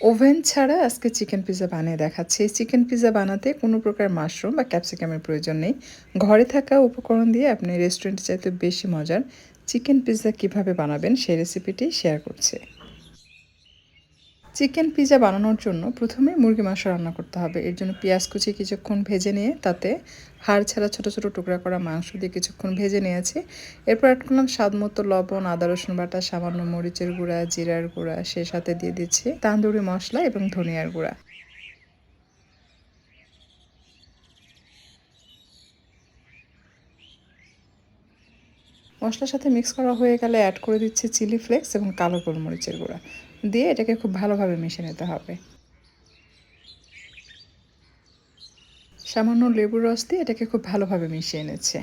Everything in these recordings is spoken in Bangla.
ওভেন ছাড়া আজকে চিকেন পিজা বানিয়ে দেখাচ্ছি। এই চিকেন পিজা বানাতে কোনো প্রকার মাশরুম বা ক্যাপসিকামের প্রয়োজন নেই। ঘরে থাকা উপকরণ দিয়ে আপনি রেস্টুরেন্টে চাইতে বেশি মজার চিকেন পিজা কীভাবে বানাবেন সেই রেসিপিটি শেয়ার করছে। চিকেন পিজা বানানোর জন্য প্রথমে মুরগি মাংস রান্না করতে হবে। এর জন্য পেঁয়াজ কুচি কিছুক্ষণ ভেজে নিয়ে তাতে হাড় ছাড়া ছোটো ছোটো টুকরা করা মাংস দিয়ে কিছুক্ষণ ভেজে নিয়েছি। এরপর অ্যাড করলাম স্বাদ মতো লবণ, আদা, রসুন বাটা, সামান্য মরিচের গুঁড়া, জিরার গুঁড়া, সে সাথে দিয়ে দিচ্ছি তান্দুরি মশলা এবং ধনিয়ার গুঁড়া। মশলার সাথে মিক্স করা হয়ে গেলে অ্যাড করে দিচ্ছি চিলি ফ্লেক্স এবং কালো গোলমরিচের গুঁড়া। দিয়ে এটাকে খুব ভালোভাবে মিশিয়ে নিতে হবে। সামান্য লেবুর রস দিয়ে এটাকে খুব ভালোভাবে মিশিয়ে এনেছে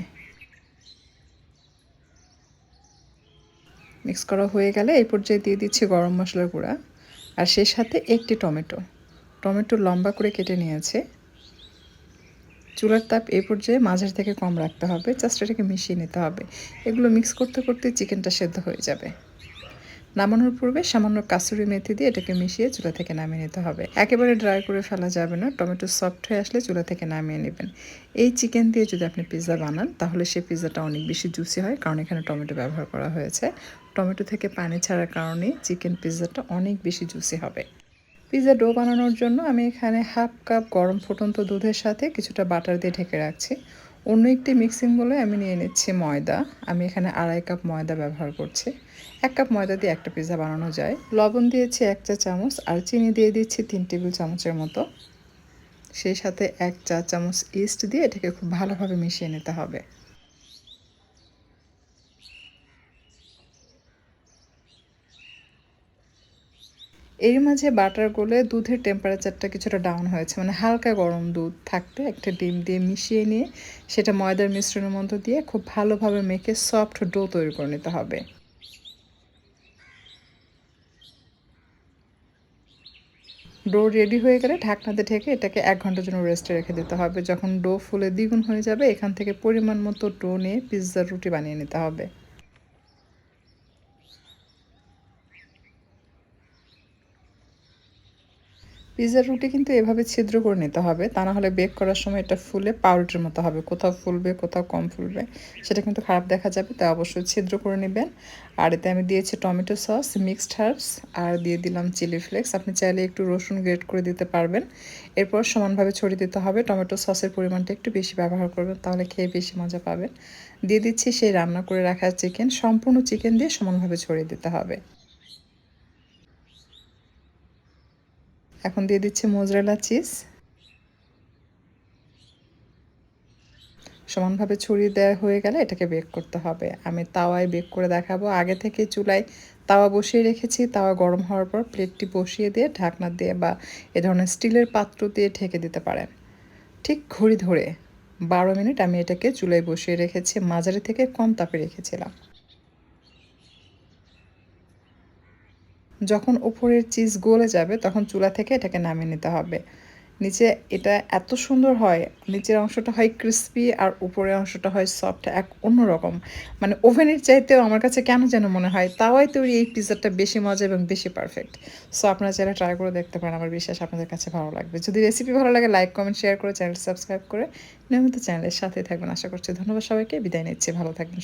মিক্স করা হয়ে গেলে এই পর্যায়ে দিয়ে দিচ্ছি গরম মশলার গুঁড়া। আর সেই সাথে একটি টমেটো। টমেটো লম্বা করে কেটে নিয়েছে। চুলার তাপ এই পর্যায়ে মাঝের থেকে কম রাখতে হবে, জাস্ট এটাকে মিশিয়ে নিতে হবে। এগুলো মিক্স করতে করতে চিকেনটা সেদ্ধ হয়ে যাবে। নামানোর পূর্বে সামান্য কাসুরি মেথি দিয়ে এটাকে মিশিয়ে চুলা থেকে নামিয়ে নিতে হবে। একেবারে ড্রাই করে ফেলা যাবে না, টমেটো সফট হয়ে আসলে চুলা থেকে নামিয়ে নেবেন। এই চিকেন দিয়ে যদি আপনি পিৎজা বানান, তাহলে সেই পিৎজাটা অনেক বেশি জুসি হয়, কারণ এখানে টমেটো ব্যবহার করা হয়েছে। টমেটো থেকে পানি ছাড়ার কারণে চিকেন পিৎজাটা অনেক বেশি জুসি হবে। পিৎজা ডো বানানোর জন্য আমি এখানে হাফ কাপ গরম ফুটন্ত দুধের সাথে কিছুটা বাটার দিয়ে ঢেকে রাখছি। অন্য একটি মিক্সিং বলে আমি নিয়ে নিচ্ছি ময়দা। আমি এখানে আড়াই কাপ ময়দা ব্যবহার করছি। এক কাপ ময়দা দিয়ে একটা পিৎজা বানানো যায়। লবণ দিয়েছি এক চা চামচ আর চিনি দিয়ে দিচ্ছি তিন টেবিল চামচের মতো। সেই সাথে এক চা চামচ ইস্ট দিয়ে এটাকে খুব ভালোভাবে মিশিয়ে নিতে হবে। এর মাঝে বাটার গলে দুধের টেম্পারেচারটা কিছুটা ডাউন হয়েছে। মানে হালকা গরম দুধ থাকতে একটা ডিম দিয়ে মিশিয়ে নিয়ে সেটা ময়দার মিশ্রণের মধ্যে দিয়ে খুব ভালোভাবে মেখে সফট ডো তৈরি করে নিতে হবে। ডো রেডি হয়ে গেলে ঢাকনাতে ঢেকে এটাকে এক ঘণ্টার জন্য রেস্টে রেখে দিতে হবে। যখন ডো ফুলে দ্বিগুণ হয়ে যাবে, এখান থেকে পরিমাণ মতো ডো নিয়ে পিৎজার রুটি বানিয়ে নিতে হবে। পিৎজার রুটি কিন্তু এভাবে ছিদ্র করে নিতে হবে। তা না হলে বেক করার সময় এটা ফুলে পাউরুটির মতো হবে। কোথাও ফুলবে, কোথাও কম ফুলবে, সেটা কিন্তু খারাপ দেখা যাবে। তাই অবশ্যই ছিদ্র করে নেবেন। আর এতে আমি দিয়েছি টমেটো সস মিক্সড হার্বস আর দিয়ে দিলাম চিলি ফ্লেক্স আপনি চাইলে একটু রসুন গ্রেট করে দিতে পারবেন। এরপর সমানভাবে ছড়িয়ে দিতে হবে। টমেটো সসের পরিমাণটা একটু বেশি ব্যবহার করবেন, তাহলে খেয়ে বেশি মজা পাবেন। দিয়ে দিচ্ছি সেই রান্না করে রাখা চিকেন সম্পূর্ণ চিকেন দিয়ে সমানভাবে ছড়িয়ে দিতে হবে। এখন দিয়ে দিচ্ছি মোজরেলা চিজ সমানভাবে ছড়িয়ে দেওয়া হয়ে গেলে এটাকে বেক করতে হবে। আমি তাওয়ায় বেক করে দেখাবো। আগে থেকে চুলায় তাওয়া বসিয়ে রেখেছি। তাওয়া গরম হওয়ার পর প্লেটটি বসিয়ে দিয়ে ঢাকনা দিয়ে বা এ ধরনের স্টিলের পাত্র দিয়ে ঢেকে দিতে পারেন। ঠিক ঘড়ি ধরে বারো মিনিট আমি এটাকে চুলায় বসিয়ে রেখেছি। মাঝারি থেকে কম তাপে রেখেছিলাম। যখন উপরের চিজ গলে যাবে, তখন চুলা থেকে এটাকে নামিয়ে নিতে হবে। নিচে এটা এত সুন্দর হয়, নিচের অংশটা হয় ক্রিস্পি আর উপরের অংশটা হয় সফট এক অন্যরকম। মানে ওভেনের চাইতেও আমার কাছে কেন যেন মনে হয় তাওয়াই তৈরি এই পিৎজাটা বেশি মজা এবং বেশি পারফেক্ট সো আপনারা চাইলে ট্রাই করে দেখতে পারেন, আমার বিশ্বাস আপনাদের কাছে ভালো লাগবে। যদি রেসিপি ভালো লাগে লাইক কমেন্ট শেয়ার করে চ্যানেল সাবস্ক্রাইব করে নিয়মিত চ্যানেলের সাথে থাকবেন। আশা করছি ধন্যবাদ সবাইকে, বিদায় নিচ্ছি, ভালো থাকবেন